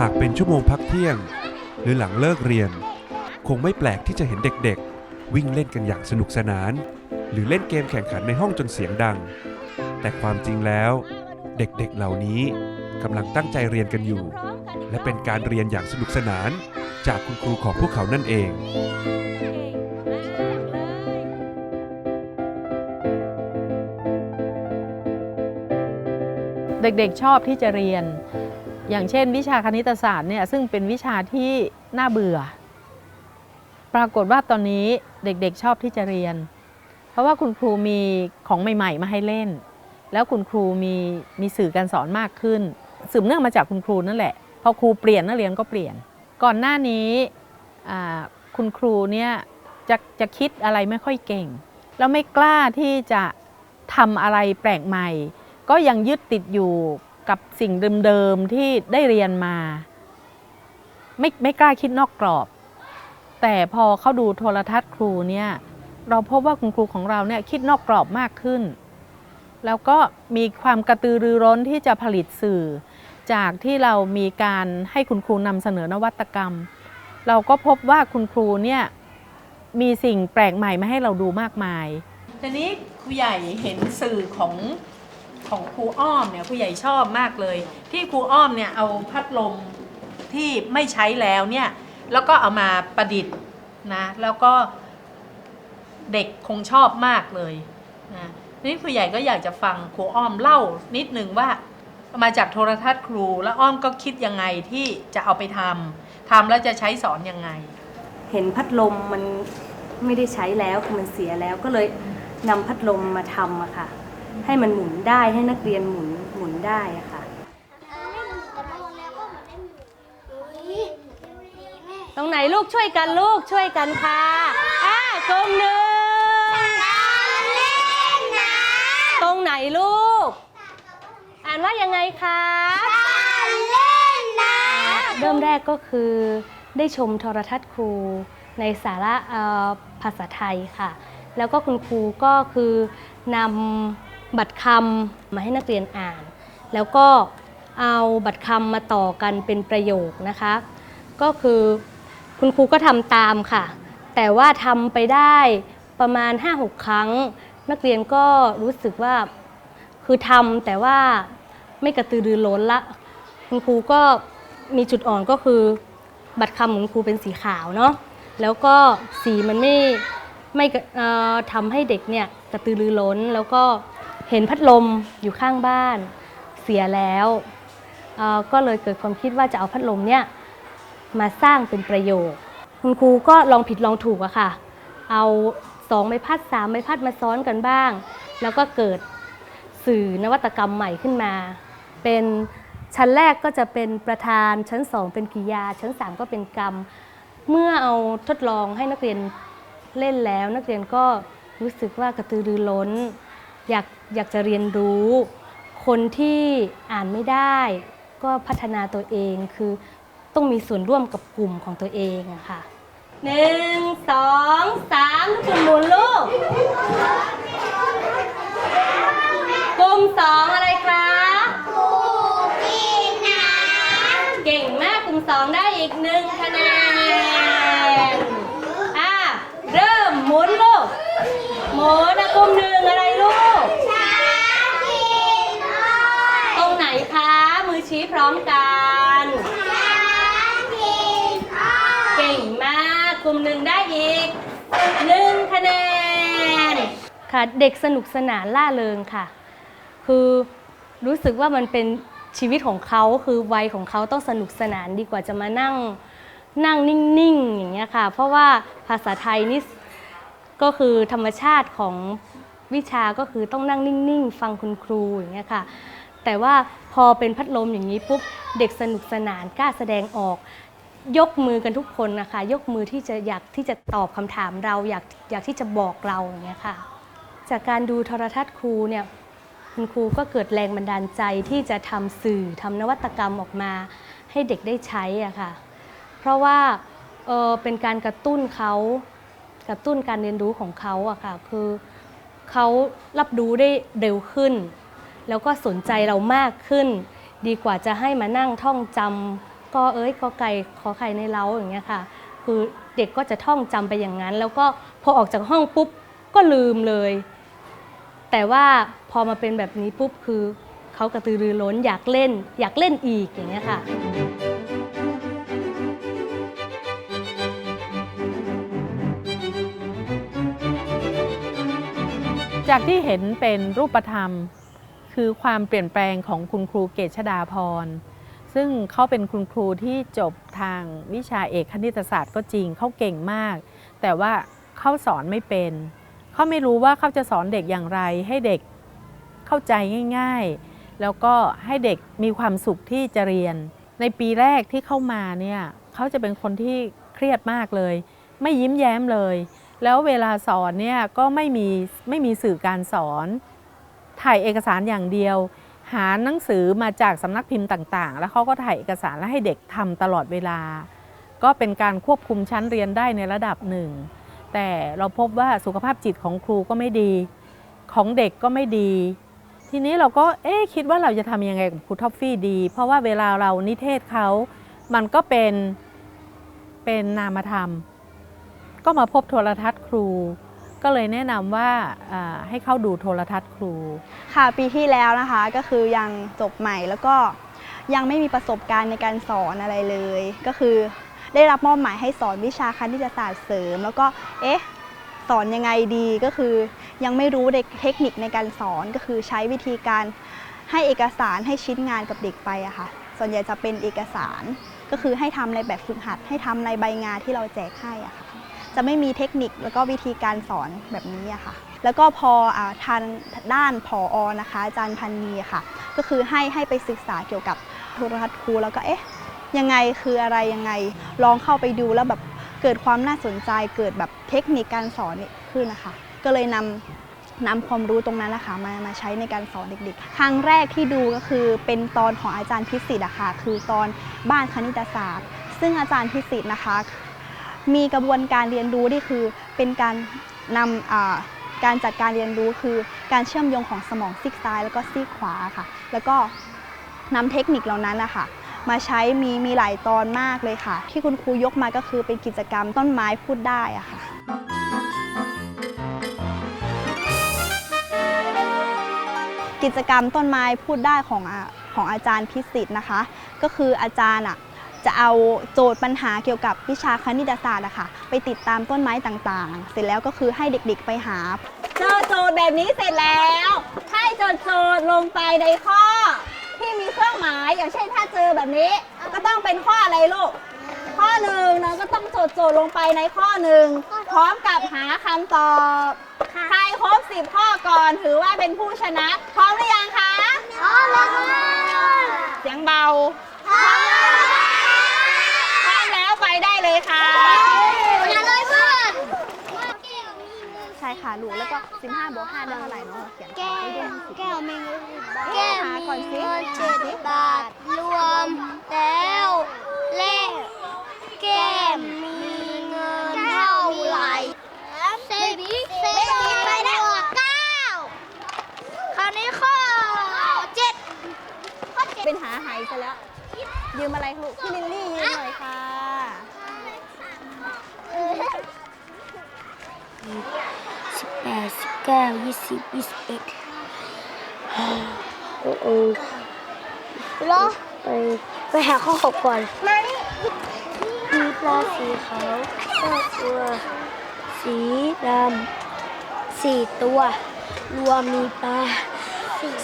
หากเป็นชั่วโมงพักเที่ยง หรือหลังเลิกเรียน คงไม่แปลกที่จะเห็นเด็กๆ วิ่งเล่นกันอย่างสนุกสนาน หรือเล่นเกมแข่งขันในห้องจนเสียงดัง แต่ความจริงแล้ว เด็กๆเหล่านี้กำลังตั้งใจเรียนกันอยู่ และเป็นการเรียนอย่างสนุกสนาน จากคุณครูของพวกเขานั่นเองเด็กๆชอบที่จะเรียน อย่างเช่น วิชาคณิตศาสตร์เนี่ยซึ่งเป็นวิชาที่น่าเบื่อ ปรากฏว่าตอนนี้เด็กๆชอบที่จะเรียน เพราะว่าคุณครูมีของใหม่ ๆ มาให้เล่น แล้วคุณครูมีมีสื่อการสอนมากขึ้น สืบเนื่องมาจากคุณครูนั่นแหละ พอครูเปลี่ยนนักเรียนก็เปลี่ยน ก่อนหน้านี้คุณครูเนี่ยจะจะคิดอะไรไม่ค่อยเก่ง แล้วไม่กล้าที่จะทำอะไรแปลกใหม่ ก็ยังยึดติดอยู่ กับสิ่งเดิมๆที่ได้เรียนมา ไม่ไม่กล้าคิดนอกกรอบ แต่พอเขาดูโทรทัศน์ครูเนี่ยเราพบว่าคุณครูของเราเนี่ยคิดนอกกรอบมากขึ้น แล้วก็มีความกระตือรือร้นที่จะผลิตสื่อ จากที่เรามีการให้คุณครูนำเสนอนวัตกรรม เราก็พบว่าคุณครูเนี่ยมีสิ่งแปลกใหม่มาให้เราดูมากมายทีนี้ครูใหญ่เห็นสื่อของ ของครูอ้อมเนี่ยครูใหญ่ชอบมากเลย ที่ครูอ้อมเนี่ยเอาพัดลมที่ไม่ใช้แล้วเนี่ยแล้วก็เอามาประดิษฐ์นะแล้วก็เด็กคงชอบมากเลยนะนี่ครูใหญ่ก็อยากจะฟังครูอ้อมเล่านิดนึงว่ามาจากโทรทัศน์ครู แล้วอ้อมก็คิดยังไงที่จะเอาไปทำทำแล้วจะใช้สอนยังไง เห็นพัดลมมันไม่ได้ใช้แล้วคือมันเสียแล้วก็เลยนำพัดลมมาทำอะค่ะ ให้มันหมุนได้ให้นักเรียนหมุนหมุนได้อะค่ะ ตรงไหนลูกช่วยกันลูกช่วยกันค่ะอ่ากลุ่มหนึ่งตรงไหนลูก อ่านว่ายังไงคะเริ่มแรกก็คือได้ชมโทรทัศน์ครูในสาระเอ่อภาษาไทยค่ะ แล้วก็คุณครูก็คือนำ บัตรคำมาให้นักเรียนอ่าน แล้วก็เอาบัตรคำมาต่อกันเป็นประโยคนะคะ ก็คือคุณครูก็ทำตามค่ะ แต่ว่าทำไปได้ประมาณ 5-6 ครั้ง นักเรียนก็รู้สึกว่าคือทำแต่ว่าไม่กระตือรือร้นละ คุณครูก็มีจุดอ่อนก็คือ บัตรคำของคุณครูเป็นสีขาวเนาะแล้วก็สีมันไม่ไม่ทำให้เด็กเนี่ยกระตือรือร้นแล้วก็ เห็นพัดลมอยู่ข้างบ้านเสียแล้วก็เลยเกิดความคิดว่าจะเอาพัดลมเนี่ยมาสร้างเป็นประโยชน์คุณครูก็ลองผิดลองถูกอะค่ะ เอาสองใบพัดสามใบพัดมาซ้อนกันบ้าง แล้วก็เกิดสื่อนวัตกรรมใหม่ขึ้นมา เป็นชั้นแรกก็จะเป็นประธานชั้นสองเป็นกิยา ชั้นสามก็เป็นกรรม เมื่อเอาทดลองให้นักเรียนเล่นแล้ว นักเรียนก็รู้สึกว่ากระตือรือร้น อยากอยากจะเรียนรู้ คนที่อ่านไม่ได้ ก็พัฒนาตัวเองคือต้องมีส่วนร่วมกับกลุ่มของตัวเองอะค่ะหนึ่งสองสามทุกคนหมุนลูกกลุ่มสองอะไรคะเก่งมากกลุ่มสองได้อีกหนึ่งคะแนนอะเริ่มหมุนลูกหมุนนะกลุ่มหนึ่งอะไรลูก ตรงไหน คะ มือชี้พร้อมกัน เก่งมากกลุ่มหนึ่งได้อีกหนึ่งคะแนน ค่ะ เด็กสนุกสนานล่าเริงค่ะ คือรู้สึกว่ามันเป็นชีวิตของเขาคือวัยของเขาต้องสนุกสนานดีกว่าจะมานั่งนั่งนิ่งๆอย่างเงี้ยค่ะ เพราะว่าภาษาไทยนี่ก็คือธรรมชาติของวิชาก็คือต้องนั่งนิ่งๆ ฟังคุณครูอย่างเงี้ยค่ะ แต่ว่าพอเป็นพัดลมอย่างนี้ปุ๊บเด็กสนุกสนานกล้าแสดงออก ยกมือกันทุกคนนะคะ ยกมือที่จะอยากที่จะตอบคำถามเราอยากอยากที่จะบอกเราอย่างเงี้ยค่ะ จากการดูโทรทัศน์ครูเนี่ยคุณครูก็เกิดแรงบันดาลใจที่จะทำสื่อทำนวัตกรรมออกมาให้เด็กได้ใช้อะค่ะ เพราะว่าเออเป็นการกระตุ้นเขากระตุ้นการเรียนรู้ของเขาอะค่ะ คือเขารับรู้ได้เร็วขึ้น แล้วก็สนใจเรามากขึ้น ดีกว่าจะให้มานั่งท่องจำกอเอ้ยกอไก่ขอไข่ในเล้าอย่างเงี้ยค่ะ คือเด็กก็จะท่องจำไปอย่างนั้น แล้วก็พอออกจากห้องปุ๊บก็ลืมเลย แต่ว่าพอมาเป็นแบบนี้ปุ๊บคือเขากระตือรือร้นอยากเล่น อยากเล่นอีกอย่างเงี้ยค่ะจากที่เห็นเป็นรูปธรรม คือความเปลี่ยนแปลงของคุณครูเกษชดาพร ซึ่งเขาเป็นคุณครูที่จบทางวิชาเอกคณิตศาสตร์ก็จริงเขาเก่งมาก แต่ว่าเขาสอนไม่เป็น เขาไม่รู้ว่าเขาจะสอนเด็กอย่างไร ให้เด็กเข้าใจง่าย ๆ แล้วก็ให้เด็กมีความสุขที่จะเรียน ในปีแรกที่เข้ามาเนี่ยเขาจะเป็นคนที่เครียดมากเลย ไม่ยิ้มแย้มเลย แล้วเวลาสอนเนี่ยก็ไม่มีไม่มีสื่อการสอน ถ่ายเอกสารอย่างเดียว หาหนังสือมาจากสำนักพิมพ์ต่างๆ แล้วเขาก็ถ่ายเอกสารแล้วให้เด็กทำตลอดเวลา ก็เป็นการควบคุมชั้นเรียนได้ในระดับหนึ่ง แต่เราพบว่าสุขภาพจิตของครูก็ไม่ดี ของเด็กก็ไม่ดี ทีนี้เราก็เอ๊คิดว่าเราจะทำยังไงกับครูท็อฟฟี่ดี เพราะว่าเวลาเรานิเทศเขา มันก็เป็นเป็นนามธรรม ก็มาพบโทรทัศน์ครู ก็เลยแนะนำว่าอ่าให้เข้าดูโทรทัศน์ครู ค่ะปีที่แล้วนะคะก็คือยังจบใหม่แล้วก็ยังไม่มีประสบการณ์ในการสอนอะไรเลย ก็คือได้รับมอบหมายให้สอนวิชาคณิตศาสตร์เสริม แล้วก็เอ๊ะสอนยังไงดีก็คือยังไม่รู้เทคนิคในการสอนก็คือใช้วิธีการให้เอกสารให้ชิ้นงานกับเด็กไปอะค่ะส่วนใหญ่จะเป็นเอกสารก็คือให้ทำในแบบฝึกหัด ให้ทำในใบงานที่เราแจกให้อะค่ะ จะไม่มีเทคนิคแล้วก็วิธีการสอนแบบนี้อะค่ะ แล้วก็พออาทางด้านผออนะคะอาจารย์พันนีค่ะ ก็คือให้ให้ไปศึกษาเกี่ยวกับโทรทัศน์ครูแล้วก็เอ๊ะยังไงคืออะไรยังไงลองเข้าไปดูแล้วแบบเกิดความน่าสนใจเกิดแบบเทคนิคการสอนนี่ขึ้นนะคะ ก็เลยนำนำความรู้ตรงนั้นนะคะมามาใช้ในการสอนเด็กๆ ครั้งแรกที่ดูก็คือเป็นตอนของอาจารย์พิสิทธิ์อะค่ะคือตอนบ้านคณิตศาสตร์ ซึ่งอาจารย์พิสิทธิ์นะคะ มีกระบวนการเรียนรู้ที่คือเป็นการนำการจัดการเรียนรู้คือการเชื่อมโยงของสมองซีกซ้าย แล้วก็ซีกขวาค่ะ แล้วก็นำเทคนิคเหล่านั้นนะคะมาใช้มีมีหลายตอนมากเลยค่ะ ที่คุณครูยกมาก็คือเป็นกิจกรรมต้นไม้พูดได้อะค่ะกิจกรรมต้นไม้พูดได้ของของอาจารย์พิสิทธิ์นะคะ ก็คืออาจารย์อะ จะเอาโจทย์ปัญหาเกี่ยวกับวิชาคณิตศาสตร์อะค่ะไปติดตามต้นไม้ต่างๆ เสร็จแล้วก็คือให้เด็กๆไปหา เจอโจทย์แบบนี้เสร็จแล้วให้โจทย์โจทย์ลงไปในข้อ ที่มีเครื่องหมายอย่างเช่นถ้าเจอแบบนี้ ก็ต้องเป็นข้ออะไรลูกข้อหนึ่งน้องก็ต้องโจทย์โจทย์ลงไปในข้อหนึ่งพร้อมกับหาคำตอบใครครบสิบข้อก่อนถือว่าเป็นผู้ชนะ พร้อมหรือยังคะพร้อมแล้วเสียงเบาพร้อมพร้อมแล้วไปได้เลยค่ะ ใช่ ค่ะลูกแล้วก็15บวก5ได้เท่าไหร่เนาะเขียนแก้ให้ด้วยวแก้วมีเงินสิบบาทแก้วมีเงินเงินเจ็ดบาท รวมแล้วเลขแก้มมีเงินเท่าไหร่สิบสิบไปได้เก้าคราวนี้ข้อเจ็ดข้อเจ็ดเป็นหาหายซะแล้ว ยืมอะไรลูกพี่ลิลลี่ยืมหน่อยค่ะ สิบแปดสิบ เก้ายี่สิบยี่สิบเอ็ดโอ้โหรอไปไปหาข้อหกก่อนมีปลาสีขาวเก้าตัว สีดำสี่ตัว รวมมีปลา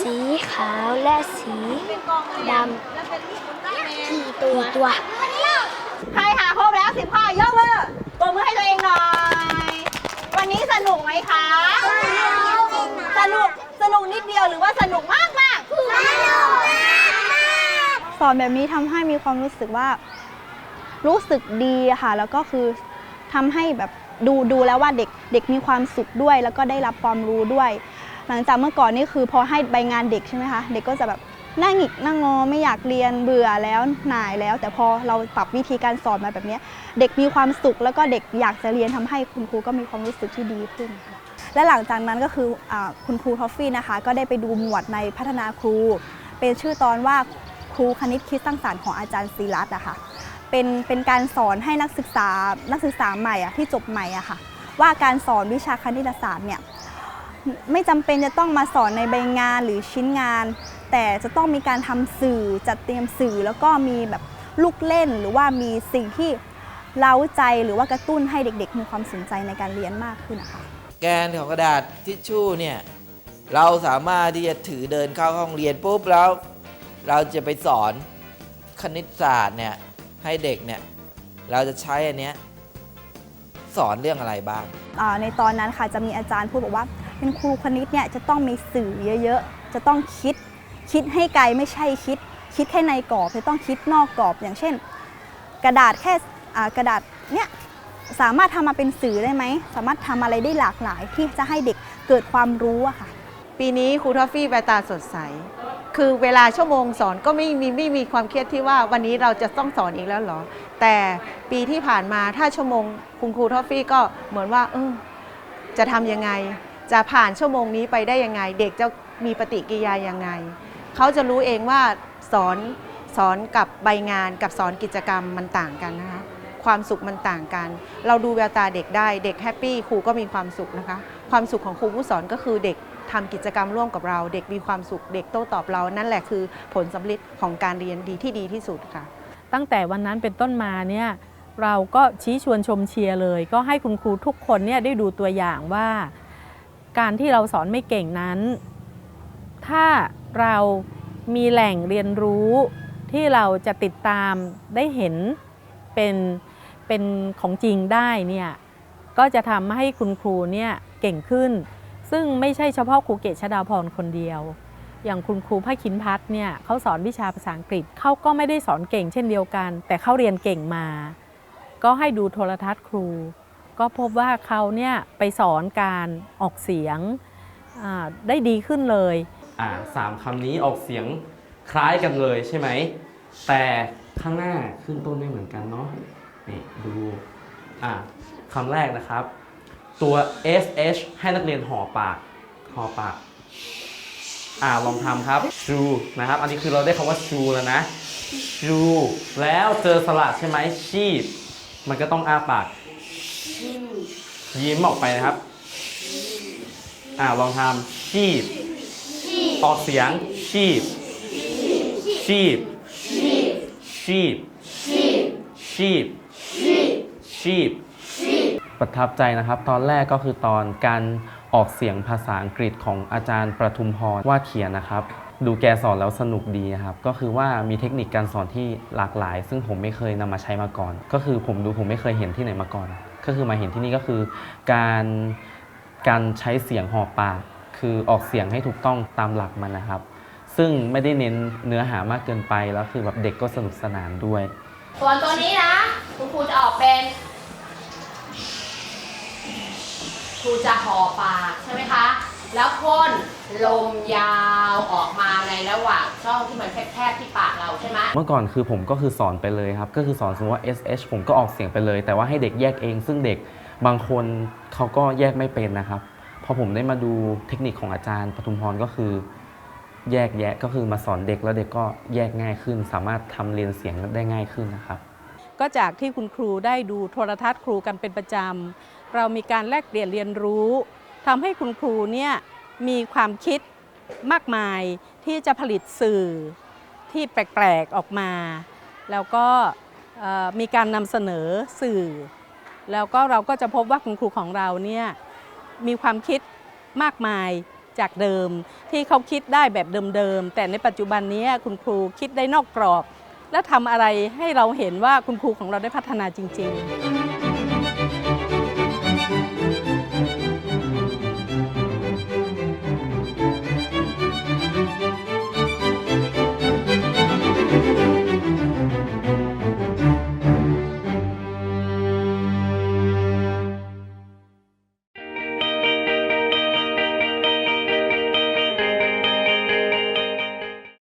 สีขาวและสีดำกี่ตัวตัวใครหาครบแล้วสิบข้อยกมือปรบมือให้ตัวเองหน่อย วันนี้สนุกไหมคะสนุกส นุกนิดเดียวหรือว่าสนุกมากมากสนุกมากสอนแบบนี้ทำให้มีความรู้สึกว่า รู้สึกดีค่ะ แล้วก็คือทำให้แบบดูดูแล้วว่าเด็กเด็กมีความสุขด้วย แล้วก็ได้รับความรู้ด้วย หลังจากเมื่อก่อนนี่คือพอให้ใบงานเด็กใช่ไหมคะเด็กก็จะแบบนั่งหงิกนั่งงอไม่อยากเรียนเบื่อแล้วหน่ายแล้ว แต่พอเราปรับวิธีการสอนมาแบบนี้ เด็กมีความสุขแล้วก็เด็กอยากจะเรียนทำให้คุณครูก็มีความรู้สึกที่ดีขึ้นค่ะ และหลังจากนั้นก็คืออคุณครูทอฟฟี่นะคะ ก็ได้ไปดูหมวดในพัฒนาครู เป็นชื่อตอนว่าครูคณิตคิดสร้างสรรค์ของอาจารย์ศิรัตน์อะค่ะเป็นเป็นการสอนให้นักศึกษานักศึกษาใหม่อะที่จบใหม่อะค่ะ ว่าการสอนวิชาคณิตศาสตร์เนี่ยไม่จำเป็นจะต้องมาสอนในใบงานหรือชิ้นงาน แต่จะต้องมีการทำสื่อจัดเตรียมสื่อแล้วก็มีแบบลูกเล่นหรือว่ามีสิ่งที่เล้าใจหรือว่ากระตุ้นให้เด็กๆ มีความสนใจในการเรียนมากขึ้นนะคะ กนของกระดาษทิชชู่เนี่ยเราสามารถที่จะถือเดินเข้าห้องเรียนปุ๊บแล้ว เราจะไปสอนคณิตศาสตร์เนี่ยให้เด็กเนี่ยเราจะใช้อันเนี้ยสอนเรื่องอะไรบ้าง อ่าในตอนนั้นค่ะจะมีอาจารย์พูดบอกว่า เป็นครูคณิตเนี่ยจะต้องมีสื่อเยอะๆ จะต้องคิดคิดให้ไกลไม่ใช่คิด คิดแค่ในกรอบจะต้องคิดนอกกรอบอย่างเช่น กระดาษแค่อ่ากระดาษเนี่ย สามารถทำมาเป็นสื่อได้ไหม สามารถทำอะไรได้หลากหลายที่จะให้เด็กเกิดความรู้อะค่ะ ปีนี้ครูทอฟฟี่แววตาสดใส คือเวลาชั่วโมงสอนก็ไม่มีไม่มีความเครียดที่ว่าวันนี้เราจะต้องสอนอีกแล้วเหรอ แต่ปีที่ผ่านมาถ้าชั่วโมงคุณครูทอฟฟี่ก็เหมือนว่าเออจะทำยังไง จะผ่านชั่วโมงนี้ไปได้ยังไง เด็กจะมีปฏิกิริยายังไง เขาจะรู้เองว่าสอนสอนกับใบงานกับสอนกิจกรรมมันต่างกันนะคะ ความสุขมันต่างกัน เราดูแววตาเด็กได้ เด็กแฮปปี้ครูก็มีความสุขนะคะ ความสุขของครูผู้สอนก็คือเด็กทำกิจกรรมร่วมกับเรา เด็กมีความสุข เด็กโต้ตอบเรา นั่นแหละคือผลสำเร็จของการเรียนดีที่ดีที่สุดค่ะ ตั้งแต่วันนั้นเป็นต้นมาเนี่ยเราก็ชี้ชวนชมเชียร์เลย ก็ให้คุณครูทุกคนเนี่ยได้ดูตัวอย่างว่า การที่เราสอนไม่เก่งนั้น ถ้าเรามีแหล่งเรียนรู้ที่เราจะติดตามได้เห็นเป็น เป็นของจริงได้เนี่ยก็จะทำให้คุณครูเนี่ยเก่งขึ้น ซึ่งไม่ใช่เฉพาะครูเกษชดาพรคนเดียว อย่างคุณครูภาคินพัฒน์เนี่ยเขาสอนวิชาภาษาอังกฤษเขาก็ไม่ได้สอนเก่งเช่นเดียวกัน แต่เขาเรียนเก่งมา ก็ให้ดูโทรทัศน์ครู ก็พบว่าเขาเนี่ยไปสอนการออกเสียงได้ดีขึ้นเลยอ่าสามคำนี้ออกเสียงคล้ายกันเลยใช่ไหม แต่ข้างหน้าขึ้นต้นไม่เหมือนกันเนาะ นี่ดูอ่าคำแรกนะครับ ตัว sh ให้นักเรียนห่อปากห่อปากอ่าลองทำครับ shoe นะครับ อันนี้คือเราได้คำว่า shoe แล้วนะ shoe แล้วเจอสระใช่ไหม sheep มันก็ต้องอ้าปาก ยิ้มออกไปนะครับ อ่าลองทำ sheep ออกเสียง sheep sheep sheep sheep sheep ประทับใจนะครับ ตอนแรกก็คือตอนการออกเสียงภาษาอังกฤษของอาจารย์ประทุมพรว่าเขียนนะครับ ดูแกสอนแล้วสนุกดีครับ ก็คือว่ามีเทคนิคการสอนที่หลากหลาย ซึ่งผมไม่เคยนำมาใช้มาก่อน ก็คือผมดูผมไม่เคยเห็นที่ไหนมาก่อน ก็คือมาเห็นที่นี่ก็คือการการใช้เสียงหอบปาก คือออกเสียงให้ถูกต้องตามหลักมันนะครับ ซึ่งไม่ได้เน้นเนื้อหามากเกินไปแล้วคือแบบเด็กก็สนุกสนานด้วย ส่วนตัวนี้นะ คุณครูจะออกเป็น ครูจะห่อปากใช่ไหมคะ แล้วพ่นลมยาวออกมาในระหว่างช่องที่มันแคบๆที่ปากเราใช่ไหมเมื่อก่อนคือผมก็คือสอนไปเลยครับ ก็คือสอนสมมติว่า SH ผมก็ออกเสียงไปเลย แต่ว่าให้เด็กแยกเอง ซึ่งเด็กบางคนเขาก็แยกไม่เป็นนะครับ พอผมได้มาดูเทคนิคของอาจารย์ปทุมพรก็คือ แยกแยะก็คือมาสอนเด็กแล้วเด็กก็แยกง่ายขึ้น สามารถทำเรียนเสียงได้ง่ายขึ้นนะครับ ก็จากที่คุณครูได้ดูโทรทัศน์ครูกันเป็นประจำ เรามีการแลกเปลี่ยนเรียนรู้ทำให้คุณครูเนี่ยมีความคิดมากมายที่จะผลิตสื่อที่แปลกๆออกมา แล้วก็มีการนำเสนอสื่อ แล้วก็เราก็จะพบว่าคุณครูของเราเนี่ยมีความคิดมากมายจากเดิม ที่เขาคิดได้แบบเดิมๆ แต่ในปัจจุบันนี้คุณครูคิดได้นอกกรอบ และทำอะไรให้เราเห็นว่าคุณครูของเราได้พัฒนาจริง ๆ